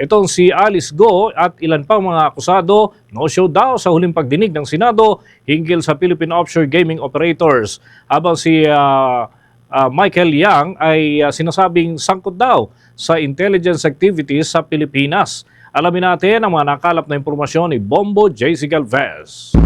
Itong si Alice Go at ilan pang mga akusado no-show daw sa huling pagdinig ng Senado hinggil sa Philippine Offshore Gaming Operators. Habang si ah, ah, Michael Yang ay ah, sinasabing sangkot daw sa intelligence activities sa Pilipinas. Alamin natin ang mga nakalap na impormasyon ni Bombo J.C. Galvez.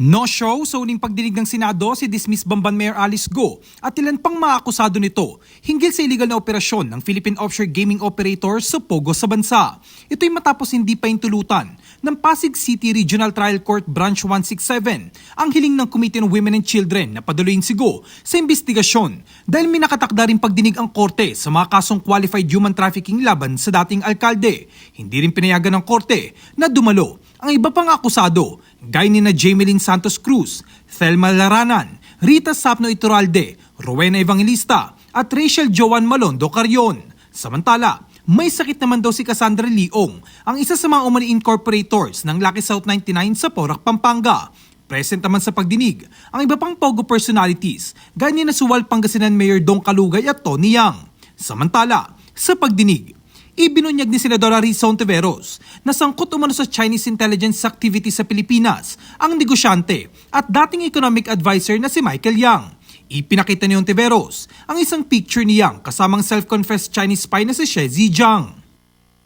No-show sa uling pagdinig ng Senado si dismiss Bamban Mayor Alice Go at ilan pang mga akusado nito hinggil sa illegal na operasyon ng Philippine Offshore Gaming Operators sa Pogo sa bansa. Ito'y matapos hindi pa intulutan ng Pasig City Regional Trial Court Branch 167 ang hiling ng Committee on Women and Children na paduloyin si Go sa investigasyon dahil may nakatakda rin pagdinig ang korte sa mga kasong qualified human trafficking laban sa dating alkalde. Hindi rin pinayagan ng korte na dumalo ang iba pang akusado, gaya ni na Jameline Santos Cruz, Thelma Laranan, Rita Sapno Iturralde, Rowena Evangelista, at Rachel Joan Malondo Carion. Samantala, may sakit naman daw si Cassandra Leong, ang isa sa mga umani incorporators ng Lucky South 99 sa Porac, Pampanga. Present naman sa pagdinig ang iba pang Pogo personalities, gaya na Suwal Pangasinan Mayor Dong Kalugay at Tony Yang. Samantala, sa pagdinig, ibinunyag ni Senadora Risa Ontiveros na sangkot umano sa Chinese intelligence activity sa Pilipinas ang negosyante at dating economic advisor na si Michael Yang. Ipinakita ni Ontiveros ang isang picture ni Yang kasamang self-confessed Chinese spy na si Xie Zhejiang.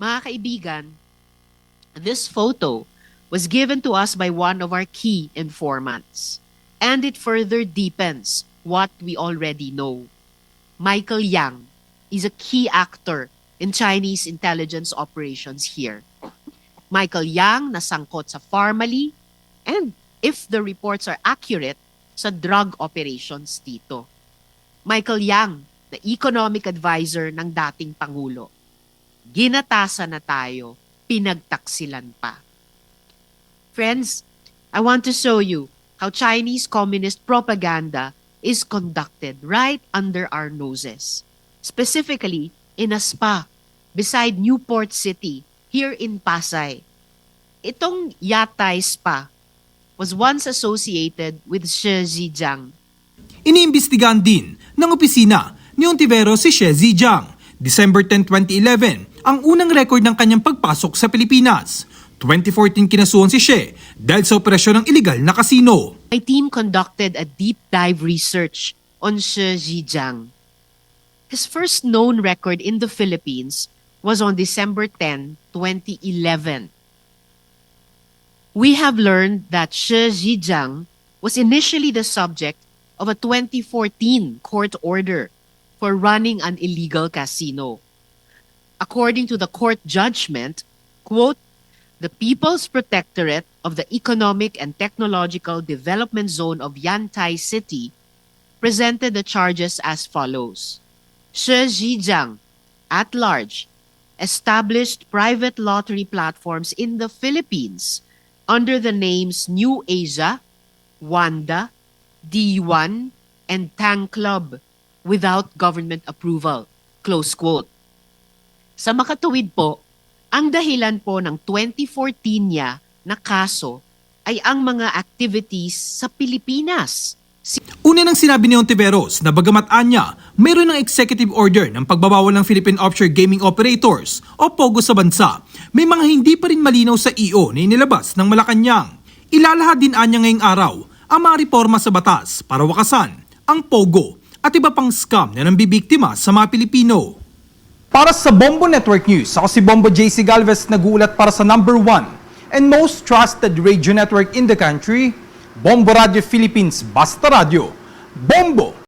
Mga kaibigan, this photo was given to us by one of our key informants, and it further deepens what we already know. Michael Yang is a key actor in Chinese intelligence operations here. Michael Yang nasangkot sa Farmally and, if the reports are accurate, sa drug operations dito. Michael Yang, the economic advisor ng dating Pangulo ginatasan na tayo, pinagtaksilan pa. Friends, I want to show you how Chinese communist propaganda is conducted right under our noses. Specifically, in a spa beside Newport City, here in Pasay. Itong Yatay Spa was once associated with Shi Zhejiang, Iniimbestigahan din ng opisina ni Ontiveros si Xie Zhejiang. December 10, 2011, ang unang record ng kanyang pagpasok sa Pilipinas. 2014 kinasuhan si Xie dahil sa operasyon ng illegal na kasino. my team conducted a deep dive research on Shi Zhejiang. His first known record in the Philippines was on December 10, 2011. We have learned that Shi Zhejiang was initially the subject of a 2014 court order for running an illegal casino. According to the court judgment, quote, the People's Protectorate of the Economic and Technological Development Zone of Yantai City presented the charges as follows. Shi Zhejiang, at large, established private lottery platforms in the Philippines under the names New Asia, Wanda, D1, and Tang Club without government approval. Close quote. Sa makatuwid po, ang dahilan po ng 2014 niya na kaso ay ang mga activities sa Pilipinas. Una nang sinabi ni Ontiveros na bagamat anya, mayroon ng executive order ng pagbabawal ng Philippine Offshore Gaming Operators o POGO sa bansa, may mga hindi pa rin malinaw sa EO na inilabas ng Malacanang. Ilalahad din anya ngayong araw ang mga reforma sa batas para wakasan ang POGO at iba pang scam na nambibiktima sa mga Pilipino. Para sa Bombo Network News, ako si Bombo JC Galvez nagulat para sa number one and most trusted radio network in the country, Bombo Radio Philippines Basta Radio. Bombo!